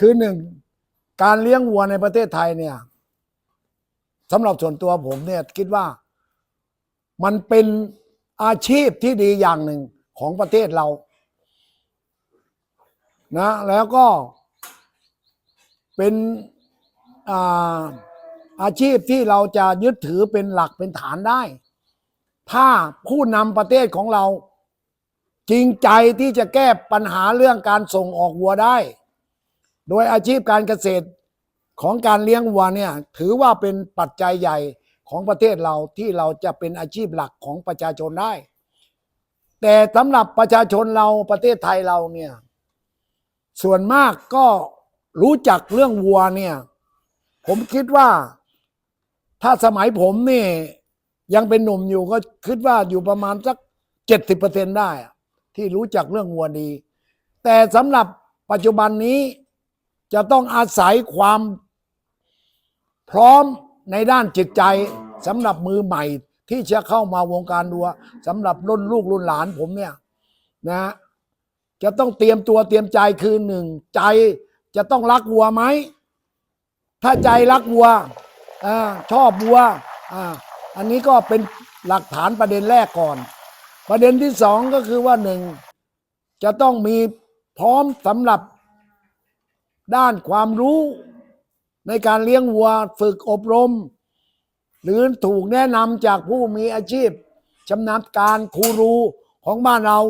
คือหนึ่งการเลี้ยงวัวในประเทศไทยเนี่ยสำหรับส่วนตัวผมเนี่ยคิดว่ามันเป็นอาชีพที่ดีอย่างหนึ่งของประเทศเรา นะ แล้วก็เป็นอาอาชีพที่เราจะยึดถือเป็นหลักเป็นฐานได้ ถ้าผู้นำประเทศของเราจริงใจที่จะแก้ปัญหาเรื่องการส่งออกวัวได้ โดยอาชีพการเกษตรของการเลี้ยงวัวเนี่ยถือว่าเป็นปัจจัยใหญ่ของประเทศเราที่เราจะเป็นอาชีพหลักของประชาชนได้ แต่สำหรับประชาชนเราประเทศไทยเราเนี่ยส่วนมากก็รู้จักเรื่องวัวเนี่ย ผมคิดว่า ถ้าสมัยผมนี่ยังเป็นหนุ่มอยู่ก็คิดว่าอยู่ประมาณสักเจ็ดสิบเปอร์เซ็นได้ ที่รู้จักเรื่องวัวดี แต่สำหรับปัจจุบันนี้ จะต้องอาศัยความพร้อมในด้านจิตใจสำหรับมือใหม่ที่จะเข้ามาวงการวัวสำหรับรุ่นลูกรุ่นหลานผมเนี่ยนะจะต้องเตรียมตัวเตรียมใจคือหนึ่งใจจะต้องรักวัวไหม ถ้าใจรักวัวอชอบวัวออันนี้ก็เป็นหลักฐานประเด็นแรกก่อน ประเด็นที่สองก็คือว่าหนึ่งจะต้องมีพร้อมสำหรับ ด้านความรู้ในการเลี้ยงวัวฝึกอบรม หรือถูกแนะนำจากผู้มีอาชีพชำนาญการครูรูของบ้านเรา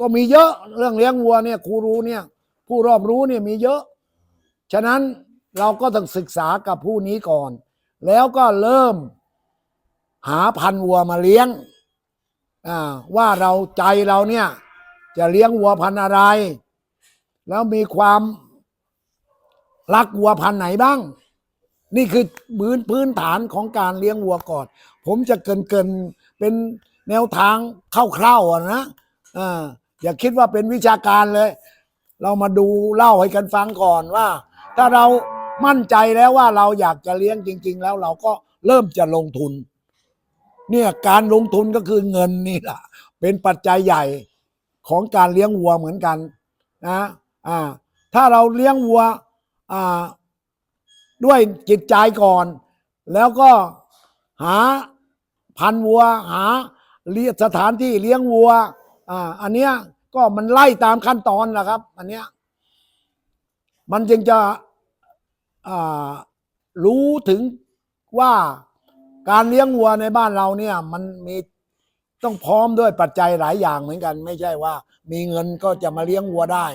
ก็มีเยอะเรื่องเลี้ยงวัวเนี่ยครูรู้เนี่ยผู้รอบรู้เนี่ยมีเยอะ ฉะนั้นเราก็ต้องศึกษากับผู้นี้ก่อน แล้วก็เริ่มหาพันวัวมาเลี้ยงว่าเราใจเราเนี่ยจะเลี้ยงวัวพันอะไร แล้วมีความ รักวัวพันธุ์ไหนบ้าง นี่คือพื้นพื้นฐานของการเลี้ยงวัวก่อน ผมจะเกินเกินเป็นแนวทางคร่าวๆนะอ่าอย่าคิดว่าเป็นวิชาการเลย เรามาดูเล่าให้กันฟังก่อนว่า ถ้าเรามั่นใจแล้วว่าเราอยากจะเลี้ยงจริง ๆ แล้วเราก็เริ่มจะลงทุน เนี่ยการลงทุนก็คือเงินนี่แหละเป็นปัจจัยใหญ่ของการเลี้ยงวัวเหมือนกันนะอ่าถ้าเราเลี้ยงวัว ด้วยจิตใจก่อน แล้วก็หาพันวัว หาเลี้ยสถานที่เลี้ยงวัวอ่าอันเนี้ยก็มันไล่ตามขั้นตอนนะครับ อันเนี้ยมันจึงจะอ่ารู้ถึงว่าการเลี้ยงวัวในบ้านเราเนี่ย มันมีต้องพร้อมด้วยปัจจัยหลายอย่างเหมือนกัน ไม่ใช่ว่า มีเงินก็จะมาเลี้ยงวัวได้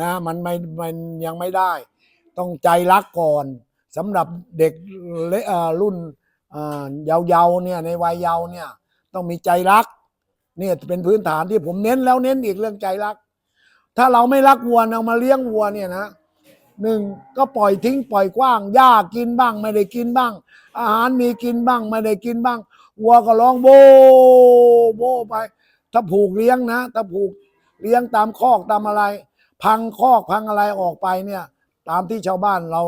นะ มันไม่มันยังไม่ได้ ต้องใจรักก่อนสำหรับเด็กเละรุ่นอ่าเยาว์ๆเนี่ยในวัยเยาว์เนี่ยต้องมีใจรักเนี่ยเป็นพื้นฐานที่ผมเน้นแล้วเน้นอีกเรื่องใจรัก ถ้าเราไม่รักวัวเอามาเลี้ยงวัวเนี่ยนะหนึ่งก็ปล่อยทิ้งปล่อยกว้างหญ้ากินบ้าง ไม่ได้กินบ้าง อาหารมีกินบ้าง ไม่ได้กินบ้างวัวก็ร้องโบโบไป ถ้าผูกเลี้ยงนะ ถ้าผูกเลี้ยงตามคอกตามอะไร พังคอกพังอะไรออกไปเนี่ย ตามที่ชาวบ้านเรา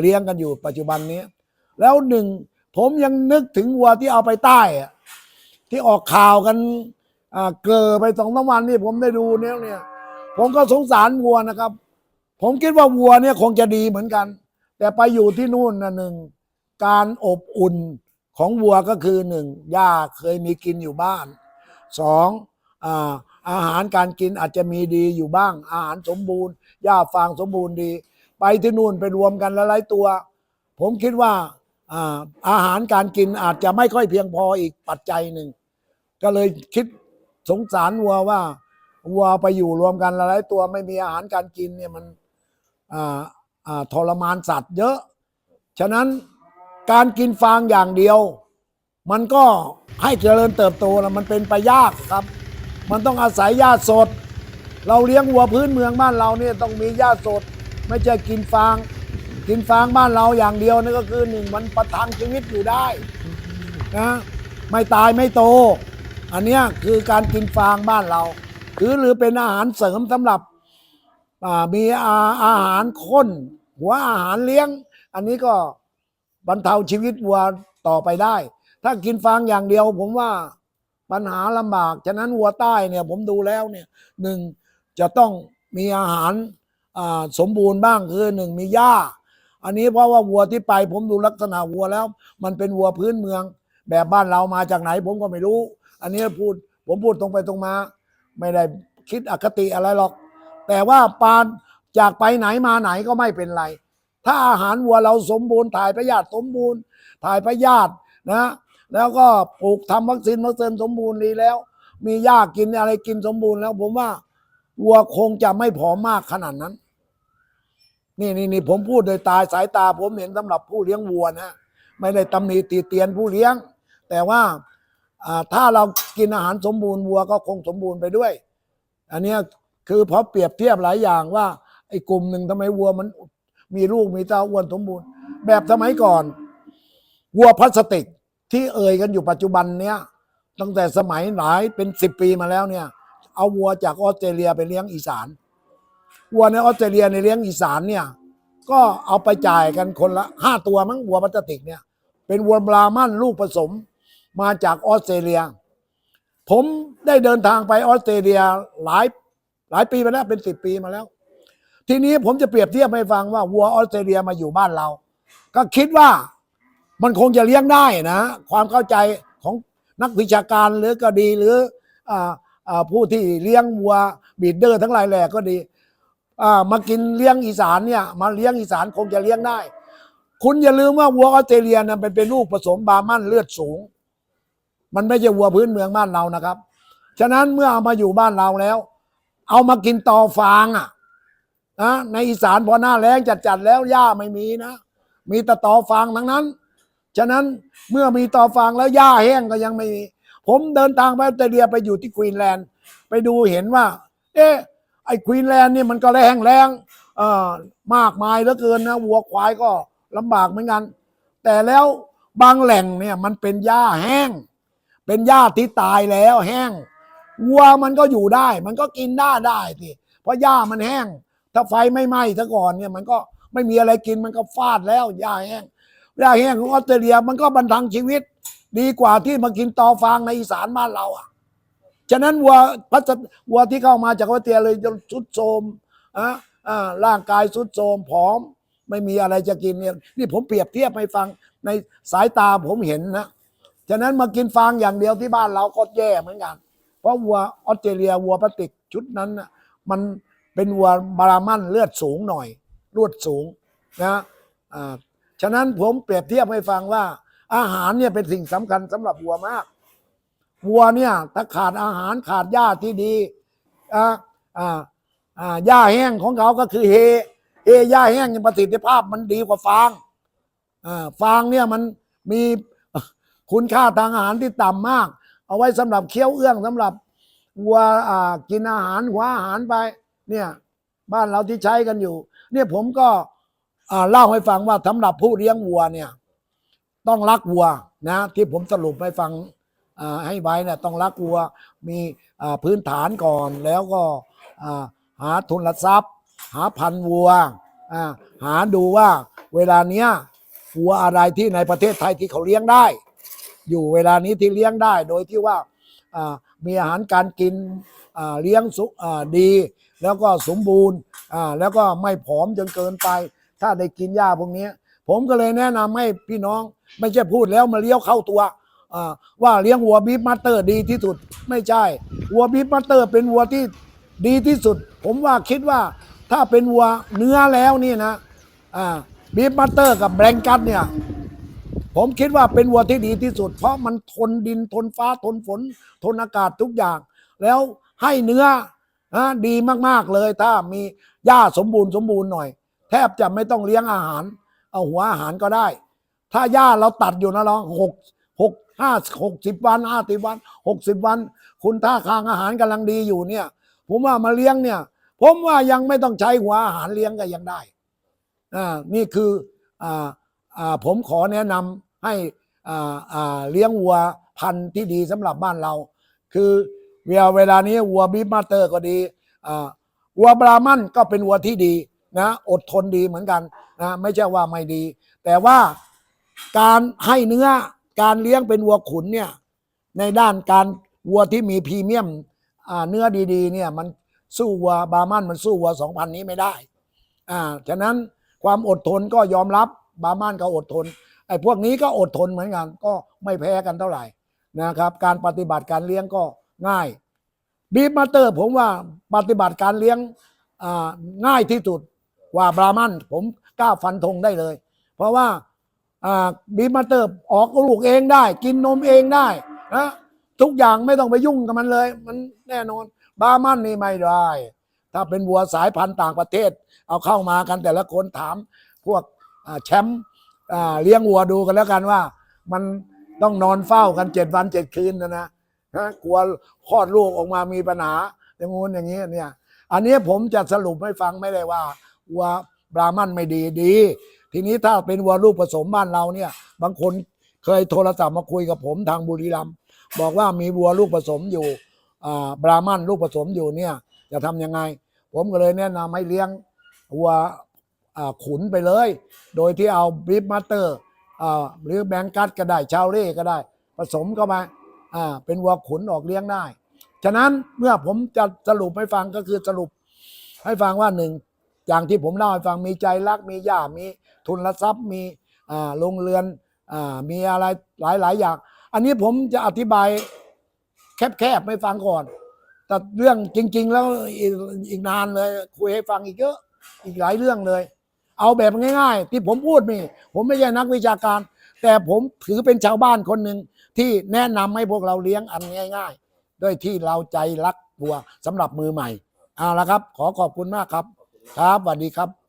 เลี้ยงกันอยู่ปัจจุบันนี้ แล้วหนึ่งผมยังนึกถึงวัวที่เอาไปใต้ที่ออกข่าวกันเกลอไปสองสามวันนี่ผมได้ดูเนี่ยเนี่ยผมก็สงสารวัวนะครับ ผมคิดว่าวัวเนี่ยคงจะดีเหมือนกัน แต่ไปอยู่ที่นู่นนะหนึ่งการอบอุ่นของวัวก็คือหนึ่งหญ้าเคยมีกินอยู่บ้านสองอา อาหารการกินอาจจะมีดีอยู่บ้าง อาหารสมบูรณ์หญ้าฟางสมบูรณ์ดี ไปที่นู่นไปรวมกันหลายๆตัว ผมคิดว่าอาหารการกินอาจจะไม่ค่อยเพียงพออีกปัจจัยหนึ่ง ก็เลยคิดสงสารวัวว่าวัวไปอยู่รวมกันหลายๆตัวไม่มีอาหารการกินเนี่ยมันทรมานสัตว์เยอะ ฉะนั้นการกินฟางอย่างเดียว มันก็ให้เจริญเติบโตแล้วมันเป็นไปยากครับ มันต้องอาศัยหญ้าสด เราเลี้ยงวัวพื้นเมืองบ้านเราเนี่ยต้องมีหญ้าสด ไม่ใช่กินฟาง กินฟางบ้านเราอย่างเดียวนี่ก็คือหนึ่งมันประทังชีวิตอยู่ได้นะไม่ตายไม่โต อันนี้คือการกินฟางบ้านเรา หรือหรือเป็นอาหารเสริมสำหรับมีอาอาหารข้น หัวอาหารเลี้ยง อันนี้ก็บรรเทาชีวิตวัวต่อไปได้ ถ้ากินฟางอย่างเดียวผมว่า ปัญหาลำบาก ฉะนั้นวัวใต้เนี่ยผมดูแล้วเนี่ยหนึ่งจะต้องมีอาหารสมบูรณ์บ้างคือหนึ่งมีหญ้า อันนี้เพราะว่าวัวที่ไป ผมดูลักษณะวัวแล้ว มันเป็นวัวพื้นเมือง แบบบ้านเรามาจากไหน ผมก็ไม่รู้ อันนี้พูดผมพูดตรงไปตรงมา ไม่ได้คิดอคติอะไรหรอก แต่ว่าปานจากไปไหนมาไหนก็ไม่เป็นไร ถ้าอาหารวัวเราสมบูรณ์ถ่ายพยาธิสมบูรณ์ ถ่ายพยาธินะ แล้วก็ปลูกทำวัคซีนวัคซีนสมบูรณ์ดีแล้ว มีหญ้ากินอะไรกินสมบูรณ์แล้ว ผมว่าวัวคงจะไม่ผอมมากขนาดนั้น นี่นี่นี่ผมพูดโดยตาสายตา ผมเห็นสำหรับผู้เลี้ยงวัวนะไม่ได้ตำหนิตีเตียนผู้เลี้ยง แต่ว่าถ้าเรากินอาหารสมบูรณ์วัวก็คงสมบูรณ์ไปด้วย อันนี้คือพอเปรียบเทียบหลายอย่างว่าไอ้กลุ่มหนึ่งทำไมวัวมันมีลูกมีเต้าอ้วนสมบูรณ์ แบบสมัยก่อน วัวพลาสติก ที่เอ่ยกันอยู่ปัจจุบันเนี้ยตั้งแต่สมัยหลายเป็นสิบปีมาแล้วเนี่ย เอาวัวจากออสเตรเลียไปเลี้ยงอีสานวัวในออสเตรเลียในเลี้ยงอีสานเนี่ย ก็เอาไปจ่ายกันคนละห้าตัวมั้งวัวพลาสติกเนี่ย เป็นวัวบราหมันลูกผสมมาจากออสเตรเลีย ผมได้เดินทางไปออสเตรเลียหลายหลายปีมาแล้วเป็นสิบปีมาแล้ว ทีนี้ผมจะเปรียบเทียบให้ฟังว่าวัวออสเตรเลียมาอยู่บ้านเรา ก็คิดว่า มันคงจะเลี้ยงได้นะ ความเข้าใจของนักวิชาการหรือก็ดีหรืออผู้ที่เลี้ยงวัวบีดเดอร์ทั้งหลายแหล่ก็ดีมากินเลี้ยงอีสานเนี่ยมาเลี้ยงอีสานคงจะเลี้ยงได้ คุณอย่าลืมว่าวัวออสเตรเลียนะเป็นเป็นลูกผสมบาร์มันเลือดสูง มันไม่ใช่วัวพื้นเมืองบ้านเรานะครับ ฉะนั้นเมื่อเอามาอยู่บ้านเราแล้ว เอามากินตอฟางอะนะในอีสานพอหน้าแล้งจัดๆแล้วหญ้าไม่มีนะ มีแต่ตอฟางทั้งนั้น ฉะนั้นเมื่อมีต่อฟางแล้วหญ้าแห้งก็ยังไม่มีผมเดินทางไปออสเตรเลียไปอยู่ที่ควีนแลนด์ไปดูเห็นว่า เอ๊ะไอ้ควีนแลนด์นี่มันก็แรงแรงเอ่อมากมายเหลือเกินนะวัวควายก็ลำบากเหมือนกัน แต่แล้วบางแหล่งเนี่ยมันเป็นหญ้าแห้ง เป็นหญ้าที่ตายแล้วแห้งวัวมันก็อยู่ได้ มันก็กินได้ได้สิเพราะหญ้ามันแห้ง ถ้าไฟไม่ไหม้ซะก่อนเนี่ยมันก็ไม่มีอะไรกินมันก็ฟาดแล้วหญ้าแห้ง หญ้าแห้งของออสเตรเลียมันก็บรรทังชีวิต ดีกว่าที่มากินตอฟางในอีสานบ้านเราอะฉะนั้นวัวพัสวัวที่เข้ามาจากออสเตรเลียเลยจนสุดโทมอะร่างกายสุดโทมผอม ไม่มีอะไรจะกินเนี่ยนี่ผมเปรียบเทียบให้ฟังในสายตาผมเห็นนะฉะนั้นมากินฟางอย่างเดียวที่บ้านเราก็แย่เหมือนกัน เพราะวัวออสเตรเลียวัวพลาสติกชุดนั้นน่ะมันเป็นวัวบารามันเลือดสูงหน่อยรวดสูงนะอ่า ฉะนั้นผมเปรียบเทียบให้ฟังว่า อาหารเนี่ยเป็นสิ่งสำคัญสำหรับวัวมาก วัวเนี่ยถ้าขาดอาหารขาดหญ้าที่ดีอ่าอ่าอ่าหญ้าแห้งของเขาก็คือเฮเฮหญ้าแห้งเนี่ยประสิทธิภาพมันดีกว่าฟางอ่าฟางเนี่ยมันมีคุณค่าทางอาหารที่ต่ำมาก เอาไว้สำหรับเคี้ยวเอื้องสำหรับวัวอ่ากินอาหารหัวอาหารไป เนี่ย บ้านเราที่ใช้กันอยู่ เนี่ยผมก็ เล่าให้ฟังว่าสำหรับผู้เลี้ยงวัวเนี่ย ต้องรักวัวนะ ที่ผมสรุปให้ฟังอ่าให้ไว้เนี่ยต้องรักวัวมีอ่าพื้นฐานก่อนแล้วก็อ่าหาทุนทรัพย์ หาพันวัวอ่าหาดูว่าเวลาเนี้ยวัวอะไรที่ในประเทศไทยที่เขาเลี้ยงได้ อยู่เวลานี้ที่เลี้ยงได้ โดยที่ว่าอ่ามีอาหารการกินอ่าเลี้ยงสุอ่าดี แล้วก็สมบูรณ์อ่าแล้วก็ไม่ผอมจนเกินไป ถ้าได้กินหญ้าพวกนี้ ผมก็เลยแนะนำให้พี่น้อง ไม่ใช่พูดแล้วมาเลี้ยวเข้าตัวว่าเลี้ยงวัวบีฟมาสเตอร์ดีที่สุดไม่ใช่วัวบีฟมาสเตอร์ เป็นวัวที่ดีที่สุด ผมว่าคิดว่าถ้าเป็นวัวเนื้อแล้วนี่นะบีฟมาสเตอร์กับแบงกัสเนี่ยผมคิดว่าเป็นวัวที่ดีที่สุด เพราะมันทนดินทนฟ้าทนฝน ทนอากาศทุกอย่าง แล้วให้เนื้อนะดีมาก ๆ เลยถ้ามีหญ้าสมบูรณ์สมบูรณ์หน่อย แทบจะไม่ต้องเลี้ยงอาหาร เอาหัวอาหารก็ได้ ถ้าหญ้าเราตัดอยู่นะลองหกหกห้าหกสิบวันห้าสิบวันหกสิบวัน คุณท่าคางอาหารกำลังดีอยู่เนี่ย ผมว่ามาเลี้ยงเนี่ย ผมว่ายังไม่ต้องใช้หัวอาหารเลี้ยงก็ยังได้อ่านี่คืออ่าอ่าผมขอแนะนำให้อ่าอ่าเลี้ยงวัวพันธุ์ที่ดีสำหรับบ้านเรา คือเวลาเวลานี้วัวบีฟมาเตอร์ก็ดีอ่าวัวบราหมันก็เป็นวัวที่ดี นะอดทนดีเหมือนกันนะไม่ใช่ว่าไม่ดี แต่ว่าการให้เนื้อการเลี้ยงเป็นวัวขุนเนี่ยในด้านการวัวที่มีพรีเมียมเนื้อดีๆเนี่ยมันสู้วัวบรามันมันสู้วัวสองพันนี้ไม่ได้อ่าฉะนั้นความอดทนก็ยอมรับบาร์มันก็อดทนไอ้พวกนี้ก็อดทนเหมือนกัน ก็ไม่แพ้กันเท่าไหร่นะครับ การปฏิบัติการเลี้ยงก็ง่ายบีฟมาเตอร์ผมว่าปฏิบัติการเลี้ยงง่ายที่สุด ว่าบรามันผมกล้าฟันธงได้เลย เพราะว่าบีมาเตอร์ออกลูกเองได้ กินนมเองได้นะทุกอย่างไม่ต้องไปยุ่งกับมันเลย มันแน่นอนบรามันนี่ไม่ได้ ถ้าเป็นวัวสายพันธุ์ต่างประเทศ เอาเข้ามากันแต่ละคนถามพวกแชมป์เลี้ยงวัวดูกันแล้วกันว่า มันต้องนอนเฝ้ากันเจ็ดวันเจ็ดคืนนะนะฮะกลัวคลอดลูกออกมามีปัญหาอย่างงู้นอย่างนี้เนี่ย อันนี้ผมจะสรุปให้ฟังไม่ได้ว่า วัวบรามันไม่ดีดี ทีนี้ถ้าเป็นวัวลูกผสมบ้านเราเนี่ย บางคนเคยโทรศัพท์มาคุยกับผมทางบุรีรัมย์บอกว่ามีวัวลูกผสมอยู่บรามันลูกผสมอยู่เนี่ย จะทำยังไง ผมก็เลยแนะนำให้เลี้ยงวัวขุนไปเลย โดยที่เอาบริฟมาสเตอร์หรือแบงกัสก็ได้ชาวเร่ก็ได้ ผสมเข้ามาเป็นวัวขุนออกเลี้ยงได้ ฉะนั้นเมื่อผมจะสรุปให้ฟังก็คือสรุปให้ฟังว่าหนึ่ง อย่างที่ผมเล่าให้ฟังมีใจรักมีย่ามีทุนทรัพย์มีอ่าโรงเรือนอ่ามีอะไรหลายๆอย่าง อันนี้ผมจะอธิบายแคบๆให้ฟังก่อน แต่เรื่องจริง ๆ แล้วอีกอีกนานเลย คุยให้ฟังอีกเยอะอีกหลายเรื่องเลย เอาแบบง่าย ๆ ที่ผมพูดนี่ผมไม่ใช่นักวิชาการ แต่ผมถือเป็นชาวบ้านคนหนึ่งที่แนะนำให้พวกเราเลี้ยงอันง่าย ๆ ด้วยที่เราใจรักวัวสำหรับมือใหม่เอาละครับ ขอขอบคุณมากครับ ครับสวัสดีครับ